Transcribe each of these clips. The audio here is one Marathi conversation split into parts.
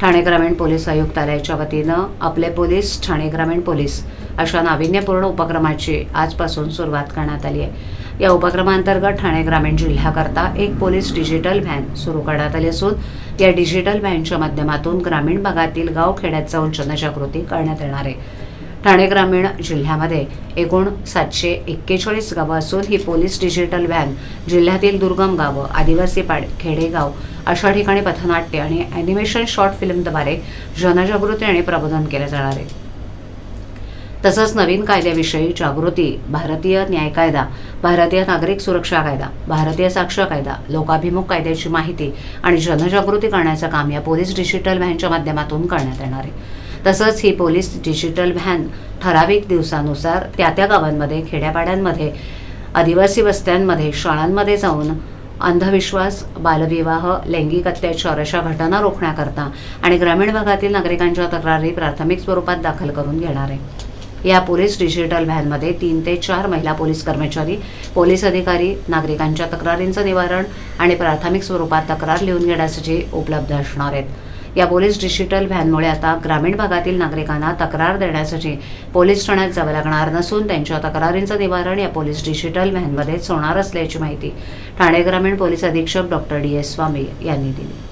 ठाणे ग्रामीण पोलीस आयुक्तालयाच्या वतीनं आपले पोलीस ठाणे ग्रामीण पोलीस अशा नाविन्यपूर्ण उपक्रमाची आजपासून सुरुवात करण्यात आली आहे. या उपक्रमांतर्गत ठाणे ग्रामीण जिल्ह्याकरता एक पोलीस डिजिटल व्हॅन सुरू करण्यात आली असून या डिजिटल व्हॅनच्या माध्यमातून ग्रामीण भागातील गावखेड्यात जाऊन जनजागृती करण्यात येणार आहे. ठाणे ग्रामीण जिल्ह्यामध्ये एकूण सातशे एक्केचाळीस गावं असून ही पोलीस डिजिटल व्हॅन जिल्ह्यातील दुर्गम गावं आदिवासी पाड खेडेगाव अशा ठिकाणी पथनाट्य आणि ॲनिमेशन शॉर्ट फिल्मद्वारे जनजागृती आणि प्रबोधन केले जाणार आहे. तसंच नवीन कायद्याविषयी जागृती भारतीय न्याय कायदा भारतीय नागरिक सुरक्षा कायदा भारतीय साक्ष कायदा लोकाभिमुख कायद्याची माहिती आणि जनजागृती करण्याचं काम या पोलीस डिजिटल व्हॅनच्या माध्यमातून करण्यात येणार आहे. तसंच ही पोलीस डिजिटल व्हॅन ठराविक दिवसानुसार त्या त्या गावांमध्ये खेड्यापाड्यांमध्ये आदिवासी वस्त्यांमध्ये शाळांमध्ये जाऊन अंधविश्वास बालविवाह लैंगिक अत्याचार अशा घटना रोखण्याकरता आणि ग्रामीण भागातील नागरिकांच्या तक्रारी प्राथमिक स्वरूपात दाखल करून घेणार आहे. या पोलीस डिजिटल व्हॅनमध्ये तीन ते चार महिला पोलीस कर्मचारी पोलीस अधिकारी नागरिकांच्या तक्रारींचं निवारण आणि प्राथमिक स्वरूपात तक्रार लिहून घेण्यासाठी उपलब्ध असणार आहेत. या पोलीस डिजिटल व्हॅनमुळे आता ग्रामीण भागातील नागरिकांना तक्रार देण्यासाठी पोलीस ठाण्यात जावं लागणार नसून त्यांच्या तक्रारींचं निवारण या पोलीस डिजिटल व्हॅनमध्येच होणार असल्याची माहिती ठाणे ग्रामीण पोलीस अधीक्षक डॉक्टर डी एस स्वामी यांनी दिली.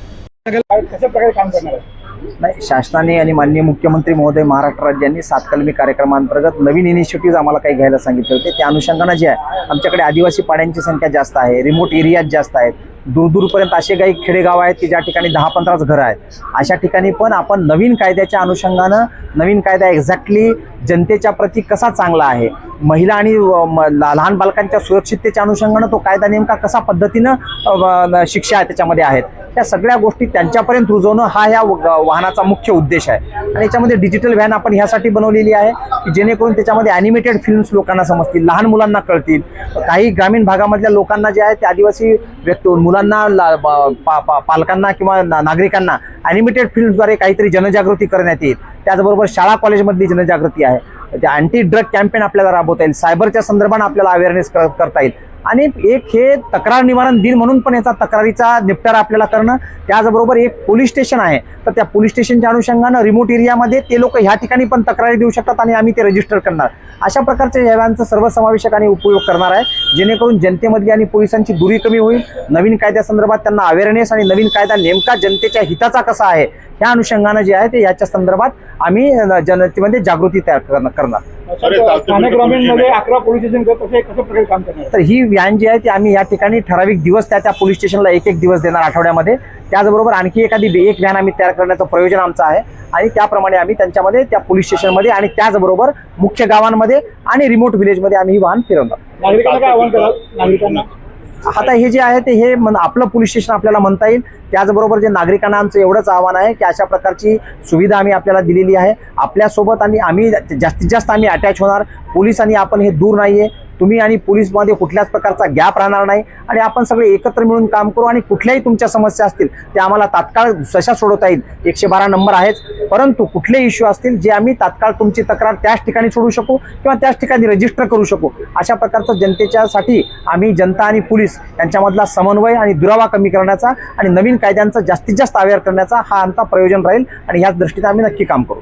नाही शासनाने आणि माननीय मुख्यमंत्री महोदय महाराष्ट्र राज्यांनी सातकलमी कार्यक्रमांतर्गत नवीन इनिशिएटिव्ह आम्हाला काही घ्यायला सांगितले होते. त्या अनुषंगानं जे आहे आमच्याकडे आदिवासी पाड्यांची संख्या जास्त आहे रिमोट एरियात जास्त आहेत. दूरदूरपर्यंत असे काही खेडेगाव आहेत की ज्या ठिकाणी दहा पंधराच घरं आहेत. अशा ठिकाणी पण आपण नवीन कायद्याच्या अनुषंगानं नवीन कायदा एक्झॅक्टली जनतेच्या प्रती कसा चांगला आहे? महिला आणि म, ला- लहान बालकांच्या सुरक्षिततेच्या अनुषंगानं तो कायदा नेमका कसा पद्धतीनं शिक्षा आहे शिक्षा त्याच्यामध्ये आहेत. त्या सगळ्या गोष्टी त्यांच्यापर्यंत रुजवणं हा ह्या व- वाहनाचा मुख्य उद्देश आहे. आणि याच्यामध्ये डिजिटल व्हॅन आपण ह्यासाठी बनवलेली आहे की जेणेकरून त्याच्यामध्ये ॲनिमेटेड फिल्म्स लोकांना समजतील लहान मुलांना कळतील. काही ग्रामीण भागामधल्या लोकांना जे आहे ते आदिवासी व्यक्ती मुलांना ला- पा- पा- पालकांना किंवा ना- नागरिकांना ॲनिमेटेड फिल्म्सद्वारे काहीतरी जनजागृती करण्यात येईल. त्याचबरोबर शाळा कॉलेजमधली जनजागृती आहे. ते अँटी ड्रग कॅम्पेन आपल्याला राबवता येईल. सायबरच्या संदर्भात आपल्याला अवेअरनेस करता येईल. आणि एक हे तक्रार निवारण दिन म्हणून पण याचा तक्रारीचा निपटारा आपल्याला करणं त्याचबरोबर एक पोलीस स्टेशन आहे. तर त्या पोलीस स्टेशनच्या अनुषंगानं रिमोट एरियामध्ये ते लोक ह्या ठिकाणी पण तक्रारी देऊ शकतात आणि आम्ही ते रजिस्टर करणार. अशा प्रकारच्या सेवांचा सर्वसमावेशक आणि उपयोग करणार आहे. जेणेकरून जनतेमधली आणि पोलिसांची दुरी कमी होईल. नवीन कायद्यासंदर्भात त्यांना अवेअरनेस आणि नवीन कायदा नेमका जनतेच्या हिताचा कसा आहे ह्या अनुषंगानं जे आहे ते याच्या संदर्भात आम्ही जनतेमध्ये जागृती तयार करणं- करणार. ठाणे ग्रामीणमध्ये अकरा पोलीस स्टेशन कसे कशा प्रकारे काम करणार? तर ही व्हॅन जी आहे ती आम्ही या ठिकाणी ठराविक दिवस त्या त्या पोलीस स्टेशनला एक एक दिवस देणार आठवड्यामध्ये. त्याचबरोबर आणखी एखादी एक व्हॅन आम्ही तयार करण्याचं प्रयोजन आमचं आहे. आणि त्याप्रमाणे आम्ही त्यांच्यामध्ये त्या पोलीस स्टेशनमध्ये आणि त्याचबरोबर मुख्य गावांमध्ये आणि रिमोट विलेजमध्ये आम्ही ही वाहन फिरवणार. नागरिकांना काय आव्हान कराल? नागरिकांना? आता हे जे आहे ते हे आपलं पोलीस स्टेशन आपल्याला म्हणता येईल. त्याचबरोबर जे नागरिकांना आमचं एवढंच आव्हान आहे की अशा प्रकारची सुविधा आम्ही आपल्याला दिलेली आहे. आपल्यासोबत आणि आम्ही जास्तीत जास्त आम्ही अटॅच होणार. पोलीस आणि आपण हे दूर नाही आहे तुम्ही आणि पोलीसमध्ये कुठल्याच प्रकारचा गॅप राहणार नाही आणि आपण सगळे एकत्र मिळून काम करू आणि कुठल्याही तुमच्या समस्या असतील त्या आम्हाला तात्काळ सशा सोडवता येईल? एकशे बारा नंबर आहेच. परंतु कुठले इश्यू असतील जे आम्ही तात्काळ तुमची तक्रार त्याच ठिकाणी सोडू शकू किंवा त्याच ठिकाणी रजिस्टर करू शकू अशा प्रकारचं जनतेच्यासाठी आम्ही जनता आणि पोलीस यांच्यामधला समन्वय आणि दुरावा कमी करण्याचा आणि नवीन कायद्यांचा जास्तीत जास्त अवेअर करण्याचा हा आमचा प्रयोजन राहील आणि ह्याच दृष्टीने आम्ही नक्की काम करू.